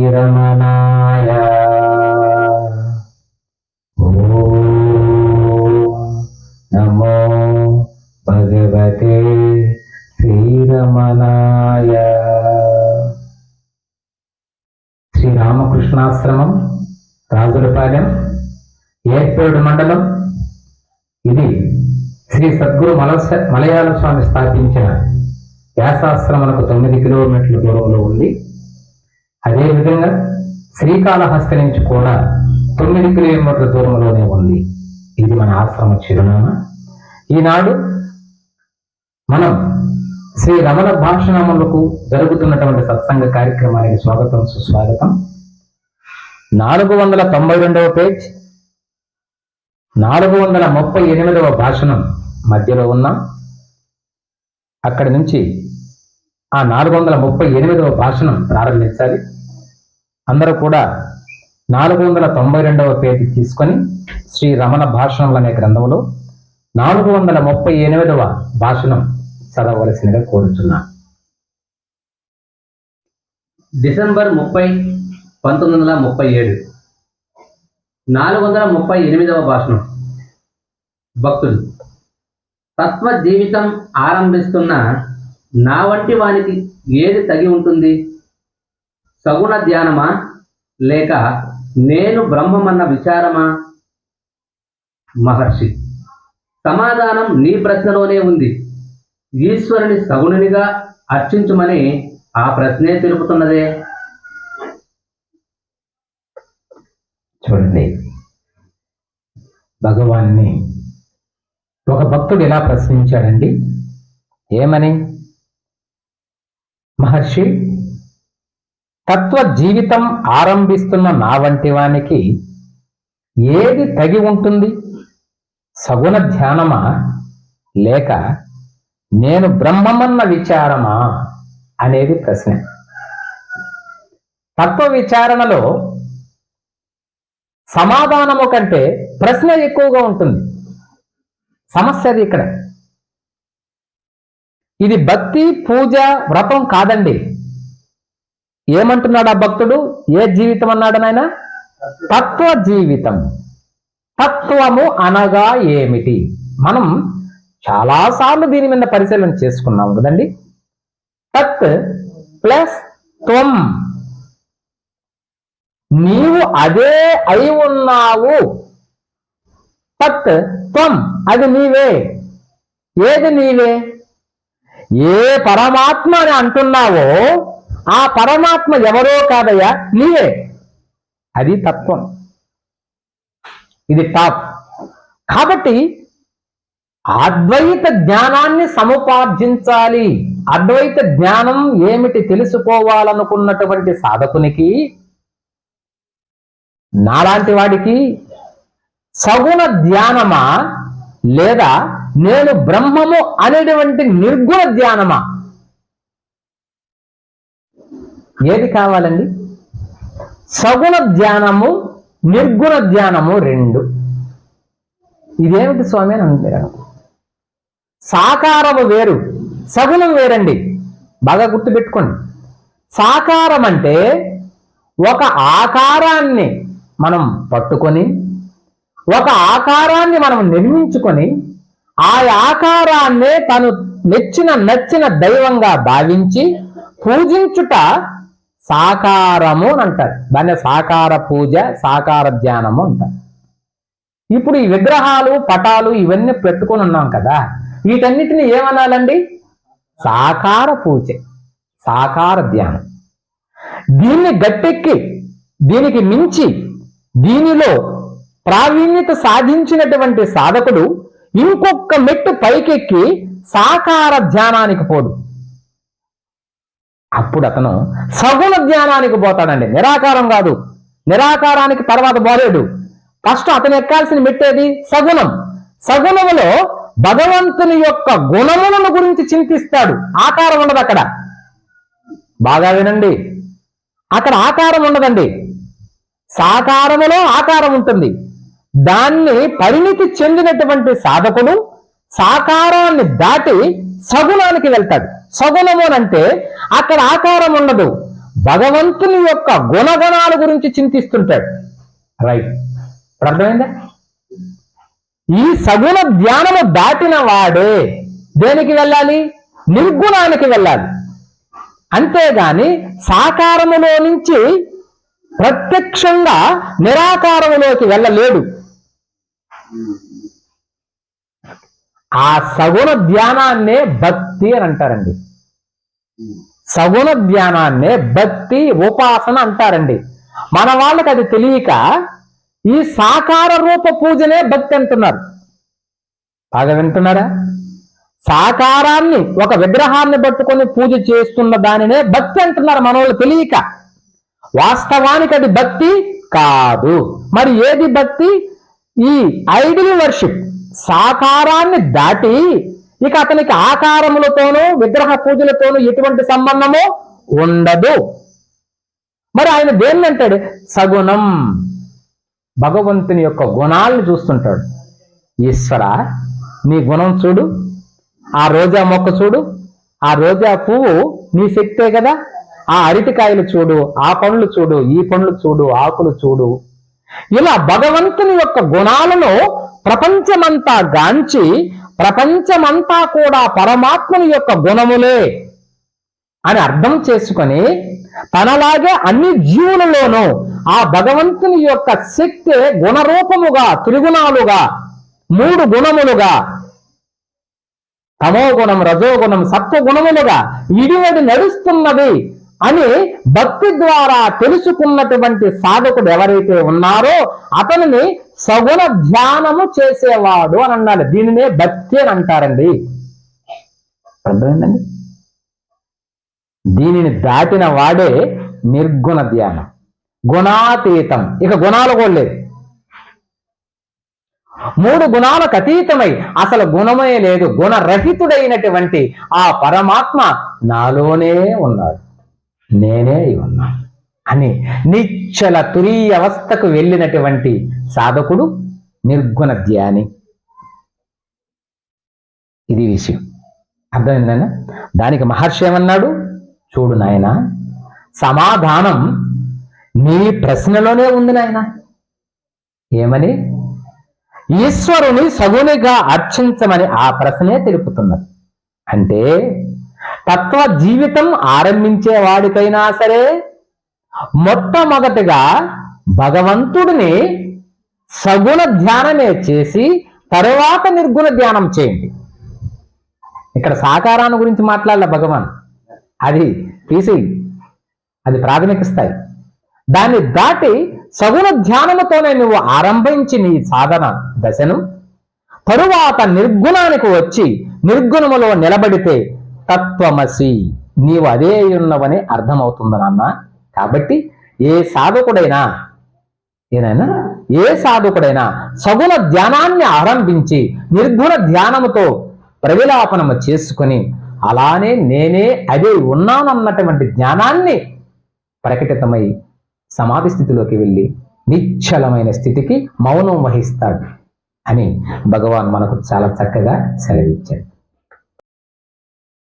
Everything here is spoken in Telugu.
శ్రీరమణాయ. ఓం నమో భగవతే శ్రీరమణాయ. శ్రీరామకృష్ణాశ్రమం రాజులపాలెం ఏర్పేడు మండలం. ఇది శ్రీ సద్గురు మలస మలయాళ స్వామి స్థాపించిన వ్యాసాశ్రమలకు తొమ్మిది కిలోమీటర్ల దూరంలో ఉంది. అదేవిధంగా శ్రీకాళహస్తి నుంచి కూడా తొమ్మిది కిలోమీటర్ల దూరంలోనే ఉంది. ఇది మన ఆశ్రమ చిరునామా. ఈనాడు మనం శ్రీ రమణ భాషణములకు జరుగుతున్నటువంటి సత్సంగ కార్యక్రమానికి స్వాగతం సుస్వాగతం. నాలుగు వందల తొంభై రెండవ పేజ్ నాలుగు వందల ముప్పై ఎనిమిదవ భాషణం మధ్యలో ఉన్నాం. అక్కడి నుంచి ఆ నాలుగు వందల ముప్పై ఎనిమిదవ భాషణం ప్రారంభించాలి. అందరూ కూడా నాలుగు వందల తొంభై రెండవ పేజీ తీసుకొని శ్రీ రమణ భాషణములు అనే గ్రంథంలో నాలుగు వందల ముప్పై ఎనిమిదవ భాషణం చదవవలసిందిగా కోరుచున్నాను డిసెంబర్ ముప్పై పంతొమ్మిది వందల ముప్పై ఏడు. నాలుగు వందల ముప్పై ఎనిమిదవ భాషణం. భక్తులు తత్వ జీవితం ఆరంభిస్తున్న నా వంటి వానికి ఏది తగి ఉంటుంది? సగుణ ధ్యానమా? లేక నేను బ్రహ్మమన్న విచారమా? మహర్షి సమాధానం నీ ప్రశ్నలోనే ఉంది. ఈశ్వరుని సగుణునిగా అర్చించుమని ఆ ప్రశ్నే తెలుపుతున్నదే. చూడండి. భగవాన్ని ఒక భక్తుడు ఎలా ప్రశ్నించాడండి? ఏమని? మహర్షి తత్వ జీవితం ఆరంభిస్తున్న నా వంటి వానికి ఏది తగి ఉంటుంది? సగుణ ధ్యానమా? లేక నేను బ్రహ్మమన్న విచారమా? అనేది ప్రశ్న. తత్వ విచారణలో సమాధానము కంటే ప్రశ్న ఎక్కువగా ఉంటుంది. సమస్య అది ఇక్కడ. ఇది భక్తి పూజ వ్రతం కాదండి. ఏమంటున్నాడు ఆ భక్తుడు? ఏ జీవితం అన్నాడు నాయన? తత్వ జీవితం. తత్వము అనగా ఏమిటి? మనం చాలాసార్లు దీని మీద పరిశీలన చేసుకున్నాం కదండి. తత్ ప్లస్ త్వం. నీవు అదే అయి ఉన్నావు. తత్ త్వం. అది నీవే. ఏది నీవే? ఏ పరమాత్మ అని అంటున్నావో ఆ పరమాత్మ ఎవరో కాదయ్యా? నీవే. అది తత్వం. ఇది టాప్. కాబట్టి అద్వైత జ్ఞానాన్ని సముపార్జించాలి. అద్వైత జ్ఞానం ఏమిటి తెలుసుకోవాలనుకున్నటువంటి సాధకునికి? నాలాంటి వాడికి సగుణ ధ్యానమా? లేదా నేను బ్రహ్మము అనేటువంటి నిర్గుణ ధ్యానమా? ఏది కావాలండి? సగుణ ధ్యానము నిర్గుణ ధ్యానము రెండు. ఇదేమిటి స్వామి అని అంటారు సాకారము వేరు సగుణం వేరండి. బాగా గుర్తుపెట్టుకోండి. సాకారం అంటే ఒక ఆకారాన్ని మనం పట్టుకొని ఒక ఆకారాన్ని మనం నిర్మించుకొని ఆ ఆకారాన్నే తను మెచ్చిన నచ్చిన దైవంగా భావించి పూజించుట సాకారము అని అంటారు. దాన్ని సాకార పూజ సాకార ధ్యానము అంటారు. ఇప్పుడు ఈ విగ్రహాలు పటాలు ఇవన్నీ పెట్టుకొని ఉన్నాం కదా వీటన్నిటిని ఏమనాలండి? సాకార పూజ సాకార ధ్యానం. దీన్ని గట్టెక్కి దీనికి మించి దీనిలో ప్రావీణ్యత సాధించినటువంటి సాధకుడు ఇంకొక మెట్టు పైకెక్కి సాకార ధ్యానానికి పోడు అప్పుడు అతను సగుణ ధ్యానానికి పోతాడండి. నిరాకారం కాదు. నిరాకారానికి తర్వాత పోలేడు. ఫస్ట్ అతను ఎక్కాల్సిన మెట్టేది సగుణం. సగుణములో భగవంతుని యొక్క గుణములను గురించి చింతిస్తాడు. ఆకారం ఉండదు అక్కడ. బాగా వినండి. అక్కడ ఆకారం ఉండదండి. సాకారములో ఆకారం ఉంటుంది. దాన్ని పరిణితి చెందినటువంటి సాధకుడు సాకారాన్ని దాటి సగుణానికి వెళ్తాడు. సగుణము అంటే అక్కడ ఆకారం ఉండదు. భగవంతుని యొక్క గుణగణాల గురించి చింతిస్తుంటాడు. రైట్ ఇప్పుడు అర్థమైందా? ఈ సగుణ ధ్యానము దాటిన వాడే దేనికి వెళ్ళాలి? నిర్గుణానికి వెళ్ళాలి. అంతేగాని సాకారములో నుంచి ప్రత్యక్షంగా నిరాకారములోకి వెళ్ళలేడు. ఆ సగుణ ధ్యానాన్నే భక్తి అని అంటారండి. సగుణ ధ్యానాన్నే భక్తి ఉపాసన అంటారండి. మన వాళ్ళకి అది తెలియక ఈ సాకార రూప పూజనే భక్తి అంటున్నారు. బాగా వింటున్నారా? సాకారాన్ని ఒక విగ్రహాన్ని పట్టుకొని పూజ చేస్తున్న దానినే భక్తి అంటున్నారు మన వాళ్ళు తెలియక. వాస్తవానికి అది భక్తి కాదు. మరి ఏది భక్తి? ఈ ఐడిల్ వర్షిప్ సాకారాన్ని దాటి ఇక అతనికి ఆకారములతోనూ విగ్రహ పూజలతోనూ ఎటువంటి సంబంధము ఉండదు. మరి ఆయన దేన్ని అంటాడు? సగుణం. భగవంతుని యొక్క గుణాలను చూస్తుంటాడు. ఈశ్వర నీ గుణం చూడు ఆ రోజా మొక్క చూడు ఆ రోజా పువ్వు నీ శక్తే కదా ఆ అరటికాయలు చూడు ఆ పండ్లు చూడు ఈ పండ్లు చూడు ఆకులు చూడు ఇలా భగవంతుని యొక్క గుణాలను ప్రపంచమంతా గాంచి ప్రపంచమంతా కూడా పరమాత్మని యొక్క గుణములే అని అర్థం చేసుకొని తనలాగే అన్ని జీవులలోనూ ఆ భగవంతుని యొక్క శక్తి గుణరూపముగా త్రిగుణాలుగా మూడు గుణములుగా తమో గుణం రజోగుణం సత్వగుణములుగా ఇడివడి నడుస్తున్నది అని భక్తి ద్వారా తెలుసుకున్నటువంటి సాధకుడు ఎవరైతే ఉన్నారో అతనిని సగుణ ధ్యానము చేసేవాడు అని అన్నాడు. దీనినే భక్తి అని అంటారండి. అర్థమైందండి? దీనిని దాటిన వాడే నిర్గుణ ధ్యానం. గుణాతీతం. ఇక గుణాలు కూడా లేదు మూడు గుణాలకు అతీతమై అసలు గుణమే లేదు. గుణరహితుడైనటువంటి ఆ పరమాత్మ నాలోనే ఉన్నాడు. నేనే ఉన్నా అని నిశ్చల తురీయ అవస్థకు వెళ్ళినటువంటి సాధకుడు నిర్గుణ ధ్యాని. ఇది విషయం. అర్థమైందనా దానికి మహర్షి ఏమన్నాడు? చూడు నాయన సమాధానం నీ ప్రశ్నలోనే ఉంది నాయన. ఏమని? ఈశ్వరుని సగునిగా అర్చించమని ఆ ప్రశ్నే తెలుపుతున్నది. అంటే తత్వ జీవితం ఆరంభించే వాడికైనా సరే మొట్టమొదటిగా భగవంతుడిని సగుణ ధ్యానమే చేసి తరువాత నిర్గుణ ధ్యానం చేయండి. ఇక్కడ సాకారాన్ని గురించి మాట్లాడలే భగవాన్. అది తీసి అది ప్రాథమిక స్థాయి. దాన్ని దాటి సగుణ ధ్యానముతోనే నువ్వు ఆరంభించి నీ సాధన దశను తరువాత నిర్గుణానికి వచ్చి నిర్గుణములో నిలబడితే తత్వమసి. నీవు అదే ఉన్నవని అర్థమవుతుంది నాన్న. కాబట్టి ఏ సాధకుడైనా ఏనైనా ఏ సాధకుడైనా సగుణ ధ్యానాన్ని ఆరంభించి నిర్గుణ ధ్యానముతో ప్రవిలాపనము చేసుకొని అలానే నేనే అదే ఉన్నానన్నటువంటి జ్ఞానాన్ని ప్రకటితమై సమాధి స్థితిలోకి వెళ్ళి నిశ్చలమైన స్థితికి మౌనం వహిస్తాడు అని భగవాన్ మనకు చాలా చక్కగా సెలవిచ్చాడు.